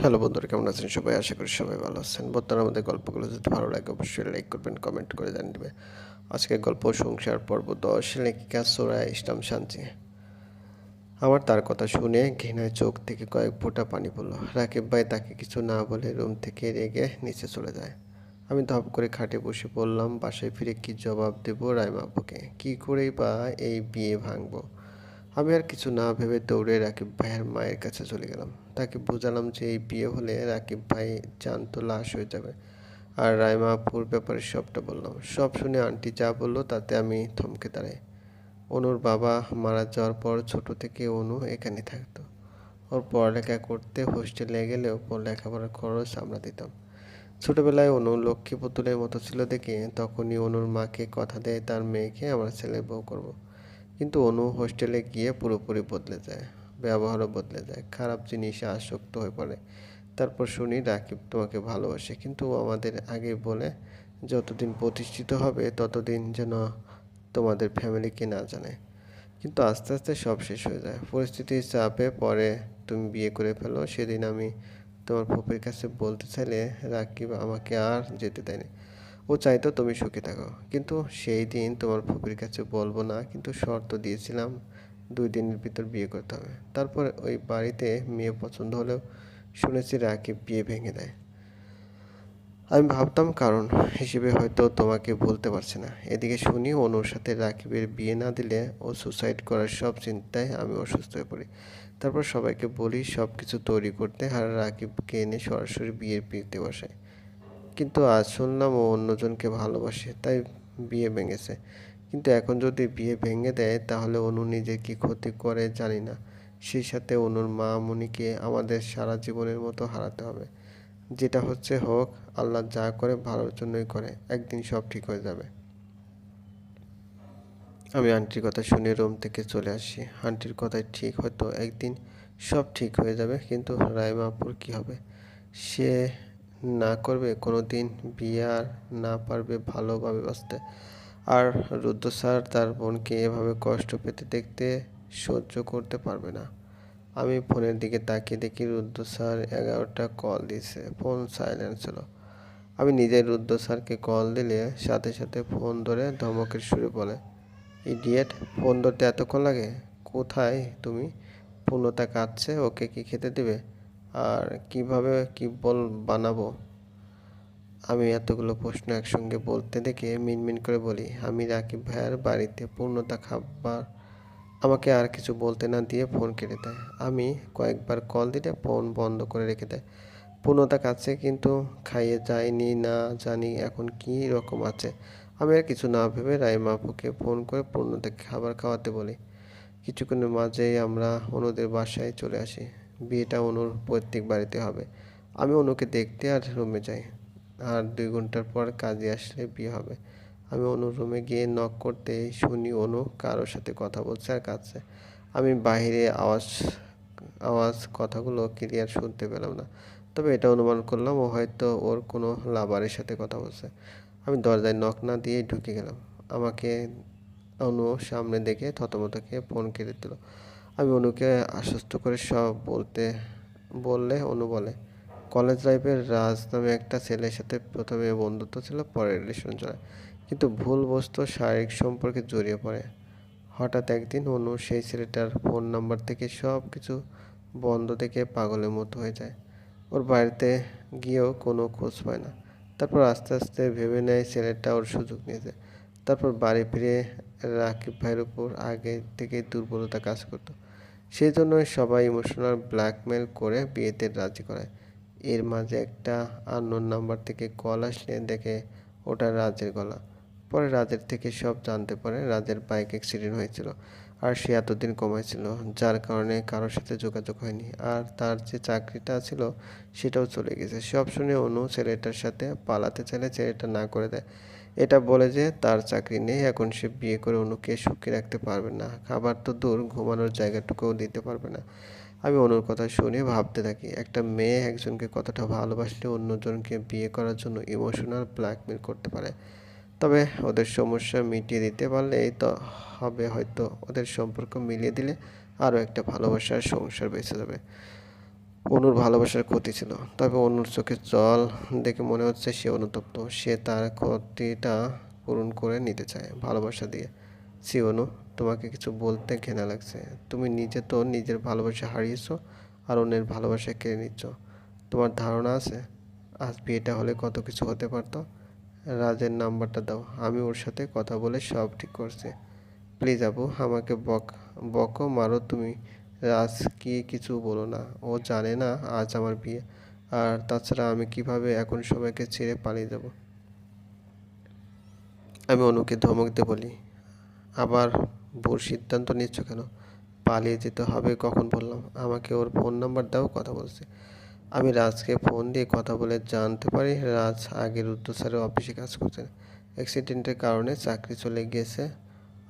Hello বন্ধুরা, কেমন আছেন সবাই? আশা করি সবাই ভালো আছেন। বর্তমানে আমাদের গল্পগুলো যদি ভালো লাগে, অবশ্যই লাইক করবেন, কমেন্ট করে জানিয়ে দেবে আজকের গল্প সংসার পর্ব দশ, লেখিকা সোরা ইসলাম শান্তি। আমার তার কথা শুনে ঘৃণায় চোখ থেকে কয়েক ফোঁটা পানি পড়ল। রাকিব ভাই তাকে কিছু না বলে রুম থেকে রেগে নিচে চলে যায়। আমি ধপ করে খাটে বসে পড়লাম, বাসায় ফিরে কি জবাব দেবো রায়মা আপুকে? কী করেই বা এই বিয়ে ভাঙবো? আমি আর কিছু না ভেবে দৌড়ে রাকিব ভাইয়ের মায়ের কাছে চলে গেলাম। তাকে বোঝালাম যে এই বিয়ে হলে রাকিব ভাই জ্যান্ত লাশ হয়ে যাবে। আর রায়মা আপুর ব্যাপারে সবটা বললাম। সব শুনে আন্টি যা বলল তাতে আমি থমকে দাঁড়াই। অনুর বাবা মারা যাওয়ার পর ছোট থেকে অনু এখানে থাকতো। ওর পড়ালেখা করতে হোস্টেলে গেলেও ওর লেখাপড়ার খরচ আমরা দিতাম। ছোটবেলায় অনু লক্ষ্মী পুতুলের মতো ছিল দেখে তখনই অনুর মাকে কথা দেয় তার মেয়েকে, আমার ছেলে বউ করব। কিন্তু অনু হোস্টেলে গিয়ে পুরোপুরি বদলে যায়, ব্যবহারও বদলে যায়, খারাপ জিনিসে আসক্ত হয়ে পড়ে। তারপর শুনি, রাকিব তোমাকে ভালোবাসে, কিন্তু আমাদের আগে বলে, যতদিন প্রতিষ্ঠিত হবে, ততদিন যেন তোমাদের ফ্যামিলিকে না জানে। কিন্তু আস্তে আস্তে সব শেষ হয়ে যায়। পরিস্থিতির চাপে পরে তুমি বিয়ে করে ফেলো। সেদিন আমি তোমার ফুপির কাছে বলতে চাইলে রাকিব আমাকে আর যেতে দেয়নি। ও চাইতো তুমি সুখে থাকো। কিন্তু সেই দিন তোমার ফুপির কাছে বলব না, কিন্তু শর্ত দিয়েছিলাম দুই দিনের ভিতর বিয়ে করতে হবে। তারপর ওই বাড়িতে মেয়ে পছন্দ হলেও শুনেছি রাকিব বিয়ে ভেঙে দেয়। আমি ভাবতাম কারণ হিসেবে হয়তো তোমাকে বলতে পারছে না। এদিকে শুনি অনুর সাথে রাকিবের বিয়ে না দিলে ও সুসাইড করার সব চিন্তায় আমি অসুস্থ হয়ে পড়ি। তারপর সবাইকে বলি সব কিছু তৈরি করতে আর রাকিবকে এনে সরাসরি বিয়ের পিড়তে বসায়। কিন্তু আজ শুনলাম ও অন্যজনকে ভালোবাসে, তাই বিয়ে ভেঙেছে। কিন্তু এখন যদি বিয়ে ভেঙে দেয়, তাহলে অনু নিজে কি ক্ষতি করে জানি না। সেই সাথে অনুর মা মনিকে আমাদের সারা জীবনের মতো হারাতে হবে। যেটা হচ্ছে হোক, আল্লাহ যা করে ভালোর জন্যই করে, একদিন সব ঠিক হয়ে যাবে। আমি আন্টির কথা শুনে রুম থেকে চলে আসি। আন্টির কথাই ঠিক হয়তো একদিন সব ঠিক হয়ে যাবে, কিন্তু রায়মাপুর কী হবে? সে না করবে কোনো দিন বিয়ে আর না পারবে ভালোভাবে বাঁচতে। আর রুদ্র স্যার তার বোনকে এভাবে কষ্ট পেতে দেখতে সহ্য করতে পারবে না। আমি ফোনের দিকে তাকিয়ে দেখি রুদ্র স্যার এগারোটা কল দিয়েছে, ফোন সাইলেন্ট ছিল। আমি নিজের রুদ্র স্যারকে কল দিলে সাথে সাথে ফোন ধরে ধমকের সুরে বলে, ইডিয়েট, ফোন ধরতে এতক্ষণ লাগে? কোথায় তুমি? পূর্ণতা কাঁদছে, ওকে কি খেতে দেবে? আর কীভাবে কি বল বানাবো? আমি এতগুলো প্রশ্ন একসঙ্গে বলতে দেখে মিনমিন করে বলি, আমি রাকিব ভাইয়ার বাড়িতে পূর্ণতা খাবার, আমাকে আর কিছু বলতে না দিয়ে ফোন কেটে দেয়। আমি কয়েকবার কল দিলে ফোন বন্ধ করে রেখে দেয়। পূর্ণতা কাছে কিন্তু খাইয়ে যায়নি না জানি এখন কি রকম আছে। আমি আর কিছু না ভেবে রাইমা আপুকে ফোন করে পূর্ণতাকে খাবার খাওয়াতে বলি। কিছুক্ষণের মাঝেই আমরা অনুদের বাসায় চলে আসি। বিয়েটা অনুর পৈতৃক বাড়িতে হবে। আমি অনুকে দেখতে আর রুমে যাই। আর দুই ঘণ্টার পর কাজে আসলে বিয়ে হবে। আমি অনুর রুমে গিয়ে নক করতে শুনি অনু কারোর সাথে কথা বলছে আর কাঁদছে। আমি বাইরে আওয়াজ আওয়াজ কথাগুলো ক্লিয়ার শুনতে পেলাম না। তবে এটা অনুমান করলাম ও হয়তো ওর কোনো লাভারের সাথে কথা বলছে। আমি দরজায় নখ না দিয়ে ঢুকে গেলাম। আমাকে অনু সামনে দেখে থতমতকে ফোন কেটে দিল। আমি অনুকে আশ্বস্ত করে সব বলতে, বললে অনু বলে, কলেজ লাইফের রাজ নামে একটা ছেলের সাথে প্রথমে বন্ধুত্ব ছিল, পরে রিলেশন চলে। কিন্তু ভুলবশত শারীরিক সম্পর্কে জড়িয়ে পড়ে। হঠাৎ একদিন অনু সেই ছেলেটার ফোন নাম্বার থেকে সব কিছু বন্ধ দেখে পাগলের মতো হয়ে যায়। ওর বাড়িতে গিয়েও কোনো খোঁজ পায় না। তারপর আস্তে আস্তে ভেবে নেয় ছেলেটা ওর সুযোগ নিয়েছে। তারপর বাড়ি ফিরে রাকিব ভাইয়ের উপর আগে থেকে দুর্বলতা কাজ করতো। সেই জন্যই সবাই ইমোশনাল ব্ল্যাকমেল করে বিয়েতে রাজি করায়। এর মাঝে একটা আননোন নাম্বার থেকে কল আসলে দেখে ওটা রাজের গলা। পরে রাজের থেকে সব জানতে পারে রাজের বাইক অ্যাক্সিডেন্ট হয়েছিল আর সে এতদিন কমাইছিল যার কারণে কারোর সাথে যোগাযোগ হয়নি আর তার যে চাকরিটা ছিল সেটাও চলে গেছে। সব শুনে অনু ছেলেটার সাথে পালাতে চাইলে ছেলেটা না করে দেয়। এটা বলে যে তার চাকরি নেই, এখন সে বিয়ে করে অনুকে সুখী রাখতে পারবে না। খাবার তো দূর, ঘুমানোর জায়গাটুকুও দিতে পারবে না। আমি অনুর কথা শুনে ভাবতে থাকি, একটা মেয়ে একজনকে কতটা ভালোবাসলে অন্যজনকে বিয়ে করার জন্য ইমোশনাল ব্ল্যাকমেল করতে পারে। তবে ওদের সমস্যা মিটিয়ে দিতে পারলেই তো হবে, হয়তো ওদের সম্পর্ক মিলিয়ে দিলে আরও একটা ভালোবাসার সংসার বেঁচে যাবে। অনুর ভালোবাসার ক্ষতি ছিল। তবে অনুর চোখের জল দেখে মনে হচ্ছে সে অনুতপ্ত। সে তার ক্ষতিটা পূরণ করে নিতে চায়, ভালোবাসা দিয়ে। সি অনু, তোমাকে কিছু বলতে ঘেনা লাগছে। তুমি নিজে তো নিজের ভালোবাসা হারিয়েছো আর অন্যের ভালোবাসা কেড়ে নিচ্ছ। তোমার ধারণা আছে? আজ বিয়েটা হলে কত কিছু হতে পারতো? রাজের নাম্বারটা দাও, আমি ওর সাথে কথা বলে সব ঠিক করছি। প্লিজ আপু আমাকে বক, বকো, মারো তুমি। রাজ কি কিছু বলো না। ও জানে না আজ আমার বিয়ে। আর তাছাড়া আমি কীভাবে এখন সবাইকে ছেড়ে পালিয়ে যাব? আমি অনুকে ধমক দিয়ে বলি, আবার ভুল সিদ্ধান্ত নিচ্ছ কেন? পালিয়ে যেতে হবে কখন বললাম। আমাকে ওর ফোন নাম্বার দাও, কথা বলছে। আমি রাজকে ফোন দিয়ে কথা বলে জানতে পারি, রাজ আগের উত্তরসারের অফিসে কাজ করছেন অ্যাক্সিডেন্টের কারণে চাকরি চলে গিয়েছে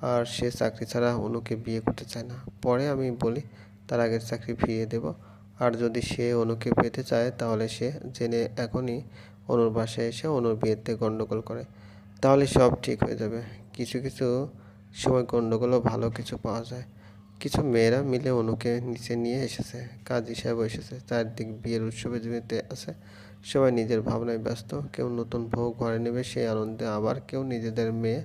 আর সে চাকরি ছাড়া অনুকে বিয়ে করতে চায় না। পরে আমি বলি, তার আগের চাকরি ফিরিয়ে দেব। আর যদি সে অনুকে পেতে চায়, তাহলে সে জেনে এখনই অনুর বাসায় এসে অনুর বিয়েতে গণ্ডগোল করে। তাহলে সব ঠিক হয়ে যাবে। কিছু কিছু সময় গণ্ডগোলও ভালো কিছু পাওয়া যায়। কিছু মেয়েরা মিলে অনুকে নিচে নিয়ে এসেছে। কাজ হিসাবে এসেছে। চারদিক বিয়ের উৎসবে জমিতে আছে। সবাই নিজের ভাবনায় ব্যস্ত। কেউ নতুন বউ ঘরে নেবে, সেই আনন্দে আবার কেউ নিজেদের মেয়ে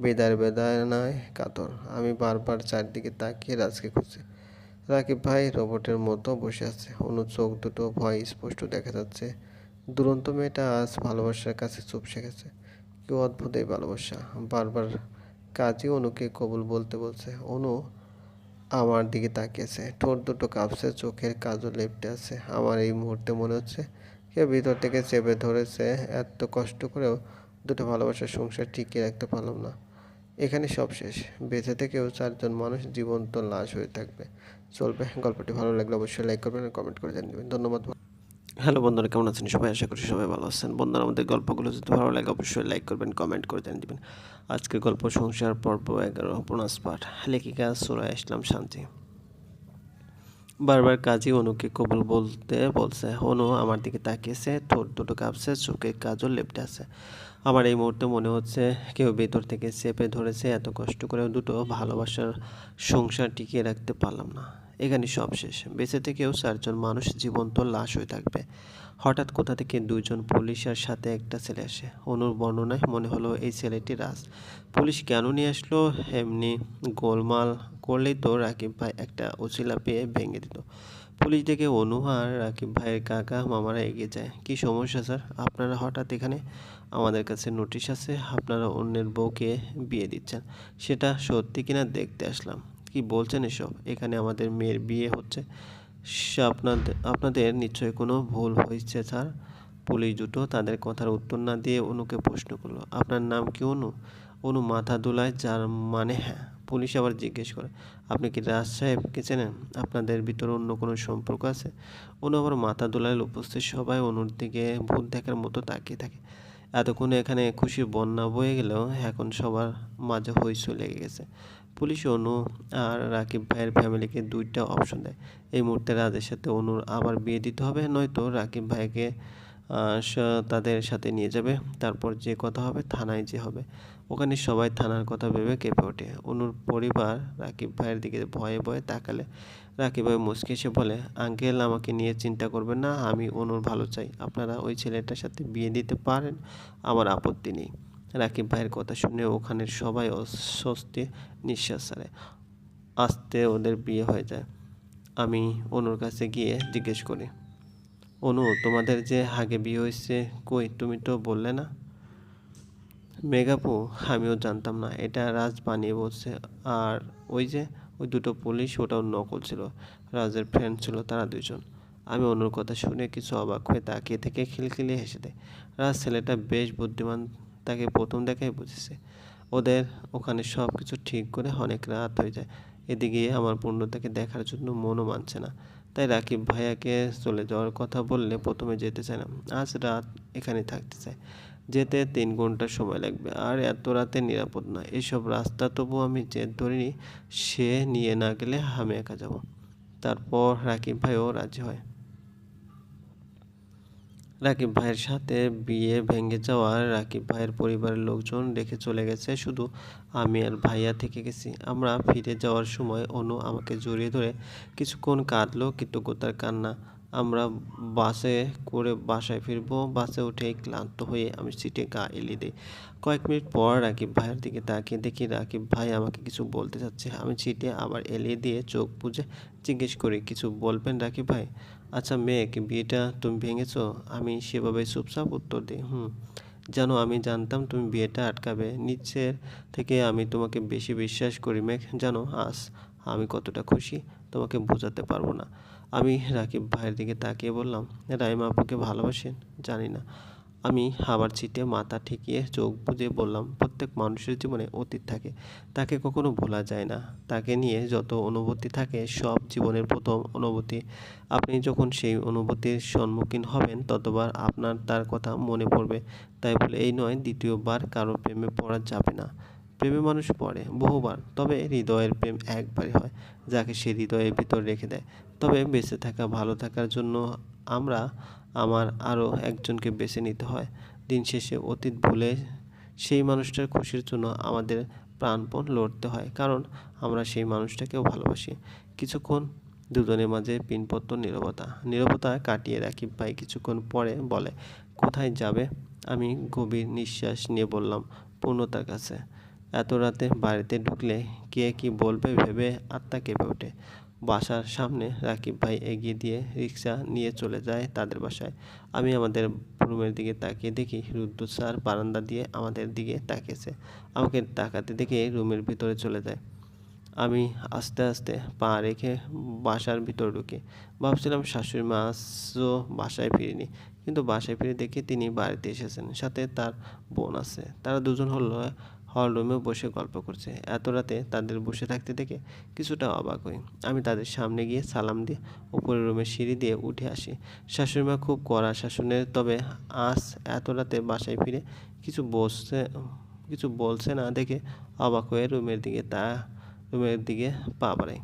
বেদার বেদানায় কাতর। আমি বারবার চারদিকে তাকিয়ে রাজকে খুঁজছি। রাকিব ভাই রোবটের মতো বসে আছে। অনু চোখ দুটো ভয় স্পষ্ট দেখা যাচ্ছে। দুরন্ত মেয়েটা আজ ভালোবাসার কাছে চুপ গেছে কি অদ্ভুত এই ভালোবাসা। বারবার কাজই অনুকে কবুল বলতে বলছে, অনু, আমার দিকে তাকিয়েছে। ঠোঁট দুটো কাঁপছে, চোখের কাজও লেপটে আছে। আমার এই মুহূর্তে মনে হচ্ছে কেউ ভিতর থেকে চেপে ধরেছে। এত কষ্ট করেও দুটো ভালোবাসার সংসার টিকিয়ে রাখতে পারলাম না। এখানে সব শেষ। বেঁচে থেকেও চারজন মানুষ জীবন্ত লাশ হয়ে থাকবে। চলবে। গল্পটি ভালো লাগলে অবশ্যই লাইক করবেন আর কমেন্ট করে জানিয়ে দেবেন। ধন্যবাদ। হ্যালো বন্ধুরা, কেমন আছেন? সবাই আশা করি সবাই ভালো আছেন। বন্ধুরা, আমাদের গল্পগুলো যদি ভালো লাগে অবশ্যই লাইক করবেন কমেন্ট করে জানিয়ে দেবেন। আজকের গল্প, সংসার, পর্ব এগারো, উপন্যাস পাঠ। লেখিকা সুরায় ইসলাম শান্তি। বারবার কাজী অনুকে কবুল বলতে বলছে, অনু, আমার দিকে তাকিয়েছে, ঠোঁট দুটো কাঁপছে, চোখে কাজও লেপটে আছে। আমার এই মুহূর্তে মনে হচ্ছে কেউ ভেতর থেকে চেপে ধরেছে, এত কষ্ট করে দুটো ভালোবাসার সংসার টিকিয়ে রাখতে পারলাম না। এখানে সব শেষ। বেঁচে থেকেও চারজন মানুষ জীবন্ত লাশ হয়ে থাকবে। হঠাৎ কোথা থেকে দুজন পুলিশের সাথে একটা ছেলে আসে। অনুর বর্ণনায় মনে হলো এই ছেলেটি রাজ। পুলিশ কেন নিয়ে আসলো? এমনি গোলমাল করলেই তো রাকিব ভাই একটা উচিলা পেয়ে ভেঙে দিত। পুলিশ দেখে অনু আর রাকিব ভাইয়ের কাকা মামারা এগিয়ে যায়। কি সমস্যা, স্যার? আপনারা হঠাৎ এখানে আমাদের কাছে নোটিশ আছে, আপনারা অন্যের বউকে বিয়ে দিচ্ছেন। সেটা সত্যি কিনা দেখতে আসলাম। কি বলছেন এসব? এখানে আমাদের মেয়ের বিয়ে হচ্ছে। আপনাদের আপনাদের নিশ্চয়ই কোনো ভুল হয়েছে, স্যার? পুলিশ দুটো তাদের কথার উত্তর না দিয়ে অনুকে প্রশ্ন করল। আপনার নাম কি, অনু? অনু মাথা দোলায়, যার মানে হ্যাঁ। পুলিশ আবার জিজ্ঞেস করে, আপনি কি রাজ সাহেবকে চেনেন? আপনাদের ভিতরে অন্য কোনো সম্পর্ক আছে? অনু আবার মাথা দোলায় উপস্থিত সবাই অনুর দিকে ভূত দেখার মতো তাকিয়ে থাকে। এতক্ষণে এখানে খুশি বন্যা বয়ে গেলেও এখন সবার মাঝে হইচই লেগে গেছে। পুলিশ অনু আর রাকিব ভাইয়ের ফ্যামিলিকে দুইটা অপশন দেয়। এই মুহূর্তে রাজের সাথে অনুর আবার বিয়ে দিতে হবে, নয়তো রাকিব ভাইকে তাদের সাথে নিয়ে যাবে। তারপর যে কথা হবে থানায় যে হবে। ওখানে সবাই থানার কথা ভেবে কেঁপে ওঠে। অনুর পরিবার রাকিব ভাইয়ের দিকে ভয়ে ভয়ে তাকালে। রাকিব ভাই মুসকে এসে বলে, আঙ্কেল, আমাকে নিয়ে চিন্তা করবেন না, আমি অনুর ভালো চাই। আপনারা ওই ছেলেটার সাথে বিয়ে দিতে পারেন, আমার আপত্তি নেই। রাকিব ভাইয়ের কথা শুনে ওখানের সবাই অস্বস্তি নিঃশ্বাস ছাড়ে। আস্তে ওদের বিয়ে হয়ে যায়। আমি অনুর কাছে গিয়ে জিজ্ঞেস করি, অনু, তোমাদের যে আগে বিয়ে হয়েছে কই? তুমি তো বললে না? মেঘাপু, আমিও জানতাম না, এটা রাজ বানিয়ে বলছে। আর ওই যে, ওই দুটো পুলিশ, ওটাও নকল ছিল। রাজের ফ্রেন্ড ছিল তারা দুজন আমি অনুর কথা শুনে কিছু অবাক হয়ে তাকিয়ে থেকে খিলখিলিয়ে হেসে দেয়। রাজ ছেলেটা বেশ বুদ্ধিমান, তাকে প্রথম দেখাই বুঝেছে। ওদের ওখানে সব কিছু ঠিক করে অনেক রাত হয়ে যায়। এদিকে আমার পূর্ণতাকে দেখার জন্য মনও মানছে না। তাই রাকিব ভাইয়াকে চলে যাওয়ার কথা বললে প্রথমে যেতে চায় না। আজ রাত এখানে থাকতে চায়। যেতে তিন ঘণ্টা সময় লাগবে। আর এত রাতে নিরাপদ না। এসব রাস্তা তবু আমি জেদ ধরিনি। সে নিয়ে না গেলে আমি একা যাব। তারপর রাকিব ভাইও রাজি হয়। রাকিব ভাইয়ের সাথে বিয়ে ভেঙে যাওয়ার রাকিব ভাইয়ের পরিবারের লোকজন রেখে চলে গেছে। শুধু আমি আর ভাইয়া থেকে গেছি। আমরা ফিরে যাওয়ার সময় অনু আমাকে জড়িয়ে ধরে, কিছুক্ষণ কাঁদলো, কৃতজ্ঞতার কান্না। বাসে করে বাসায় ফিরবো। বাসে উঠে ক্লান্ত হয়ে আমি সিটে গা এলিয়ে দিই। কয়েক মিনিট পর রাকিব ভাইয়ের দিকে তাকিয়ে দেখি রাকিব ভাই আমাকে কিছু বলতে চাচ্ছে। আমি সিটে আবার এলিয়ে দিয়ে চোখ বুজে জিজ্ঞেস করি, কিছু বলবেন রাকিব ভাই? আচ্ছা মেয়েক বিয়েটা তুমি ভেঙেছো, আমি সেভাবে চুপচাপ উত্তর দিই, হুম, জানো আমি জানতাম তুমি বিয়েটা আটকাবে। নিচের থেকে আমি তোমাকে বেশি বিশ্বাস করি মেঘ, জানো, আজ আমি কতটা খুশি তোমাকে বোঝাতে পারব না। আমি রাকিব ভাইয়ের দিকে তাকিয়ে বললাম, রাইমা আপুকে ভালোবাসেন? জানি না। আমি আবার ছিটে মাথা ঠেকিয়ে চোখ বুজে বললাম, প্রত্যেক মানুষের জীবনে অতীত থাকে, তাকে কখনো ভোলা যায় না। তাকে নিয়ে যত অনুভূতি থাকে, সব জীবনের প্রথম অনুভূতি। আপনি যখন সেই অনুভূতির সম্মুখীন হবেন, ততবার আপনার তার কথা মনে পড়বে। তাই বলে এই নয় দ্বিতীয়বার কারও প্রেমে পড়া যাবে না। প্রেমে মানুষ পড়ে, বহুবার। তবে হৃদয়ের প্রেম একবারই হয়, যাকে সে হৃদয়ের ভিতর রেখে দেয়। তবে বেঁচে থাকা, ভালো থাকার জন্য আমরা, আমার আরও একজনকে বেছে নিতে হয়। দিন শেষে অতীত ভুলে সেই মানুষটার খুশির জন্য আমাদের প্রাণপণ লড়তে হয়, কারণ আমরা সেই মানুষটাকেও ভালোবাসি। কিছুক্ষণ দুজনের মাঝে পিনপত্র নীরবতা। নীরবতা কাটিয়ে রাখি, ভাই কিছুক্ষণ পরে বলে, কোথায় যাবে? আমি গভীর নিঃশ্বাস নিয়ে বললাম, পূর্ণতার কাছে। এত রাতে বাড়িতে ঢুকলে কে কি বলবে ভেবে আত্মা কেঁপে ওঠে। বাসার সামনে রাকিব ভাই এগিয়ে দিয়ে রিক্সা নিয়ে চলে যায় তাদের বাসায়। আমি আমাদের রুমের দিকে তাকিয়ে দেখি রুদ্র স্যার বারান্দা দিয়ে আমাদের দিকে তাকিয়েছে। আমাকে তাকাতে দেখে রুমের ভিতরে চলে যায়। আমি আস্তে আস্তে পা রেখে বাসার ভিতর ঢুকি। ভাবছিলাম শাশুড়ি মা আজও বাসায় ফিরিনি। কিন্তু বাসায় ফিরে দেখি তিনি বাড়িতে এসেছেন। সাথে তার বোন আছে। তারা দুজন হলো হল রুমে বসে গল্প করছে। এত রাতে তাদের বসে থাকতে দেখে কিছুটা অবাক হই। আমি তাদের সামনে গিয়ে সালাম দিয়ে উপরের রুমে সিঁড়ি দিয়ে উঠে আসি। শাশুড়িমা খুব কড়া শাসনের তবে আজ এত রাতে বাসায় ফিরে কিছু বসছে কিছু বলছে না দেখে অবাক হয়ে রুমের দিকে তা, রুমের দিকে পা বাড়াই।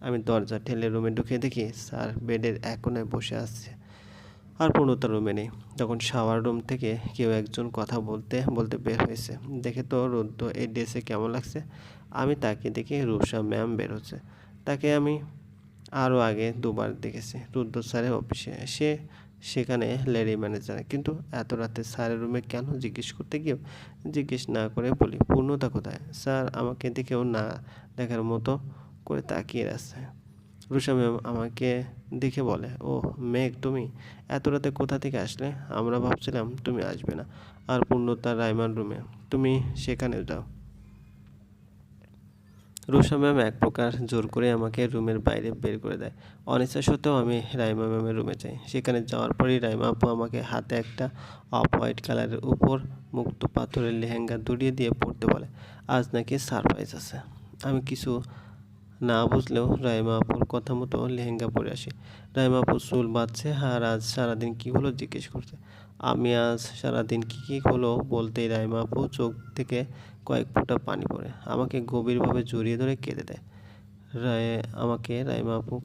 আমি দরজা ঠেলে রুমে ঢুকে দেখি স্যার বেডের এক কোনায় বসে আছে। আর পূর্ণতা রুমে নেই। তখন শাওয়ার রুম থেকে কেউ একজন কথা বলতে বলতে বের হয়েছে। দেখে তো রুদ্র, এই ড্রেসে কেমন লাগছে? আমি তাকে দেখে, রূপসা ম্যাম বের হচ্ছে। তাকে আমি আরও আগে দুবার দেখেছি। রুদ্র স্যারের অফিসে সে সেখানে লেডি ম্যানেজার কিন্তু এত রাতে স্যারের রুমে কেন জিজ্ঞেস করতে গিয়েও জিজ্ঞেস না করে বলি, পূর্ণতা কোথায়? স্যার আমাকে দেখেও না দেখার মতো করে তাকিয়ে আছে। ম্যাম আমাকে দেখে বলে ও মেঘ, তুমি এত রাতে কোথা থেকে আসলে? আমরা ভাবছিলাম, তুমি আসবে না। আর পূর্ণতা রাইমার রুমে তুমি সেখানে যাও। রুষা ম্যাম এক প্রকার জোর করে আমাকে রুমের বাইরে বের করে দেয়। অনিচ্ছা সত্ত্বেও আমি রাইমা ম্যামের রুমে যাই। সেখানে যাওয়ার পরেই রাইমা আপু আমাকে হাতে একটা অফ হোয়াইট কালারের উপর মুক্ত পাথরের লেহেঙ্গা দড়িয়ে দিয়ে পড়তে বলে, আজ নাকি সারপ্রাইজ আছে। আমি কিছু না বুঝলেও রাইমা আপুর কথা মতো লেহেঙ্গা পরে আসি। রাইমা আপু চুল বাঁধছে, আর আজ সারাদিন কী হলো জিজ্ঞেস করছে। আমি আজ সারাদিন কী কী হলো বলতেই রাইমা আপু চোখ থেকে কয়েক ফোঁটা পানি পড়ে। আমাকে গভীরভাবে জড়িয়ে ধরে কেঁদে দেয়। রায়, আমাকে রাইমা আপু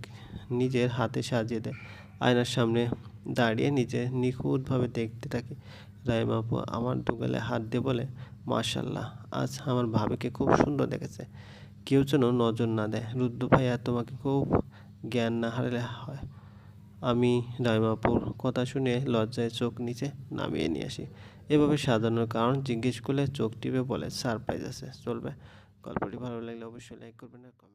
নিজের হাতে সাজিয়ে দেয়। আয়নার সামনে দাঁড়িয়ে নিজে নিখুঁতভাবে দেখতে থাকি। রাইমা আপু আমার দুগালে হাত দিয়ে বলে, মাশাল্লাহ, আজ আমার ভাবিকে খুব সুন্দর দেখেছে। কেউ যেন নজর না দেয়। রুদ্র ভাইয়া তোমাকে খুব জ্ঞান না হারালে হয়। আমি রায়মাপুর কথা শুনে লজ্জায় চোখ নিচে নামিয়ে নিয়ে আসি। এভাবে সাজানোর কারণ জিজ্ঞেস করলে চোখ টিপে বলে, সারপ্রাইজ আছে, চলবে। গল্পটি ভালো লাগলে অবশ্যই লাইক করবেন আর